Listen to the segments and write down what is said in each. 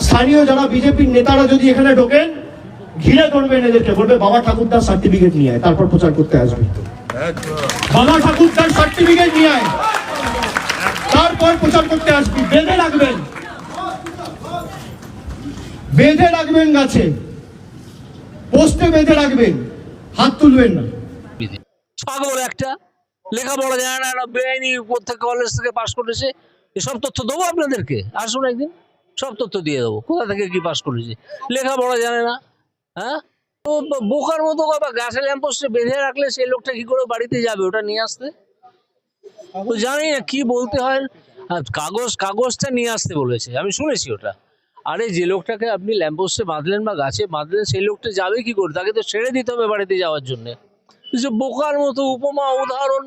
স্থানীয় যারা বিজেপির নেতারা যদি এখানে ঢোকেন, ঘিরে ধরবেন এদেরকে, বলবে, বাবা ঠাকুরদার সার্টিফিকেট নিয়ে আয়, তারপর প্রচার করতে আসবে। বাবা ঠাকুরদার সার্টিফিকেট নিয়ে আয়, তারপর প্রচার করতে আসবি। বেঁধে রাখবেন। বেঁধে রাখবেন গাছে। পোস্টে বেঁধে রাখবেন। হাত তুলবেন না। পাগল একটা। লেখাপড়া জানে না বেআইনি প্রত্যেক কলেজ থেকে পাশ করেছে। এসব তথ্য দেবো আপনাদেরকে। আসুন একদিন। সব তথ্য দিয়ে দেবো। কোথা থেকে কি পাশ করেছে? লেখাপড়া জানে না হ্যাঁ? তো বোকার মতো বা গাছে ল্যাম্পোস্টে বেঁধে রাখলে সেই লোকটা কি করে বাড়িতে যাবে? ওটা নিয়ে আসতে? তো জানি না কি বলতে হয়। কাগজ, কাগজটা নিয়ে আসতে বলেছে। আমি শুনেছি ওটা। আরে যে লোকটাকে আপনি ল্যাম্পোস্টে বাঁধলেন বা গাছে বাঁধলেন, সেই লোকটা যাবে কি করে? তাকে তো ছেড়ে দিতে হবে বাড়িতে যাওয়ার জন্যে। যে বোকার মতো উপমা, উদাহরণ।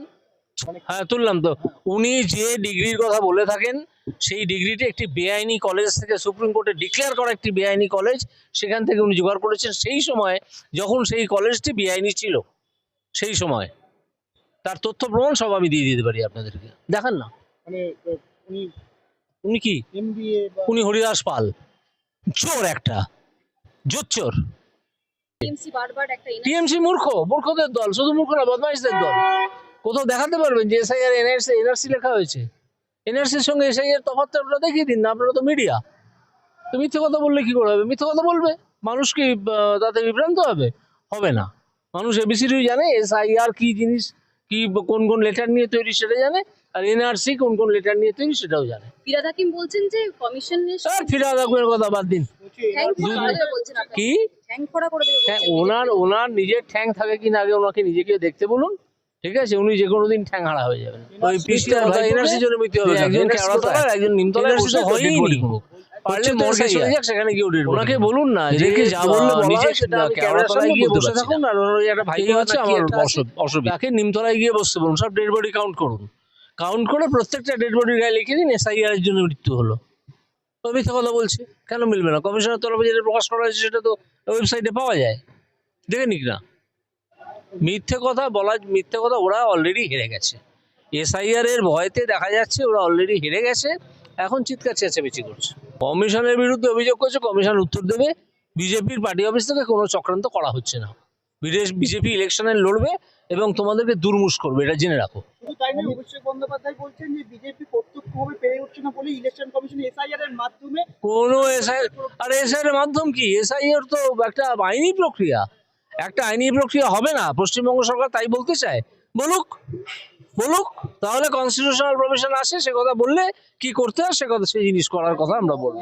হ্যাঁ তুললাম তো। উনি যে ডিগ্রির কথা বলে থাকেন সেই ডিগ্রিটি একটি বেআইনি কলেজ থেকে সুপ্রিম কোর্টে ডিক্লেয়ার করা একটি বেআইনি কলেজ সেখান থেকে উনি জোগাড় করেছেন। সেই সময় যখন সেই কলেজটি বেআইনি ছিল সেই সময়। তার তথ্য প্রমাণ সব আমি দিয়ে দিতে পারি আপনাদেরকে। দেখান না। মানে উনি উনি কি? এমবিএ উনি হরিদাস পাল। চোর একটা। জোচ্চোর টিএমসি বারবার একটা টিএমসি মূর্খ মূর্খদের দল শুধু মূর্খ না বদমাইশদের দল। কোথাও দেখাতে পারবেন যে এসআইআর এনআরসি এনআরসি লেখা হয়েছে। এনআরসির সঙ্গে এসআইআর তফাৎটা আপনারা দেখিয়ে দিন না আপনারা তো মিডিয়া তো মিথ্যে কথা বললে কি করে হবে? মিথ্যে কথা বলবে। মানুষ কি তাতে বিভ্রান্ত হবে? হবে না। মানুষ এবিসিডি জানে এসআইআর কি জিনিস কি কোন কোন লেটার নিয়ে তৈরি সেটা জানে আর এনআরসি কোন কোন লেটার নিয়ে তৈরি সেটাও জানে। ফিরাদ হাকিম বলছেন যে কমিশন ফিরাদ কথা বাদ দিন। কি? হ্যাঁ ওনার ওনার নিজের ঠ্যাং থাকে কিনা আগে ওনাকে নিজেকে দেখতে বলুন। ঠিক আছে? উনি যে কোনো দিন ঠ্যাং হারা হয়ে যাবেন। ওই কথা এনআরসি জন্য মৃত্যু হবে একজন কেওড়াতলার একজন নিমতলায় বসে হয়ই পারলে মর্গে চলে যাক সেখানে গিয়ে উঠে ওনাকে বলুন না যে যা বললে হয় আমি কেওড়াতলায় গিয়ে বসে থাকুন আর ওনার ওই একটা ভাই আছে আমার অসুবিধা। তাকে নিমতলায় গিয়ে বসতে বলুন। সব ডেড বডি কাউন্ট করুন। কাউন্ট করে প্রত্যেকটা ডেড বডির গায়ে লিখে দিন এসআইআর এর জন্য মৃত্যু হলো। তো মিথ্যা কথা বলছে। কেন মিলবে না? কমিশনের তরফে যেটা প্রকাশ করা হয়েছে সেটা তো ওয়েবসাইটে পাওয়া যায়। দেখে নিক না। মিথ্যে কথা বলা মিথ্যে কথা ওরা অলরেডি হেরে গেছে। এসআইআর এর ভয়তে দেখা যাচ্ছে ওরা অলরেডি হেরে গেছে এখন চিৎকার চেঁচামেচি করছে। কমিশনের বিরুদ্ধে অভিযোগ করছে কমিশন উত্তর দেবে বিজেপির পার্টি অফিস থেকে কোনো চক্রান্ত করা হচ্ছে না। বিদেশ বিজেপি ইলেকশনে লড়বে এবং তোমাদেরকে দুর্মুষ করবে এটা জেনে রাখো। কোনো এসআই আর এসআই এর মাধ্যম কি? এসআইআর তো একটা আইনি প্রক্রিয়া। একটা আইনি প্রক্রিয়া হবে না, পশ্চিমবঙ্গ সরকার তাই বলতে চায়। বলুক বলুক, তাহলে কনস্টিটিউশনাল প্রভিশন আসে, সে কথা বললে কি করতে হয়, সে কথা, সেই জিনিস করার কথা আমরা বলব।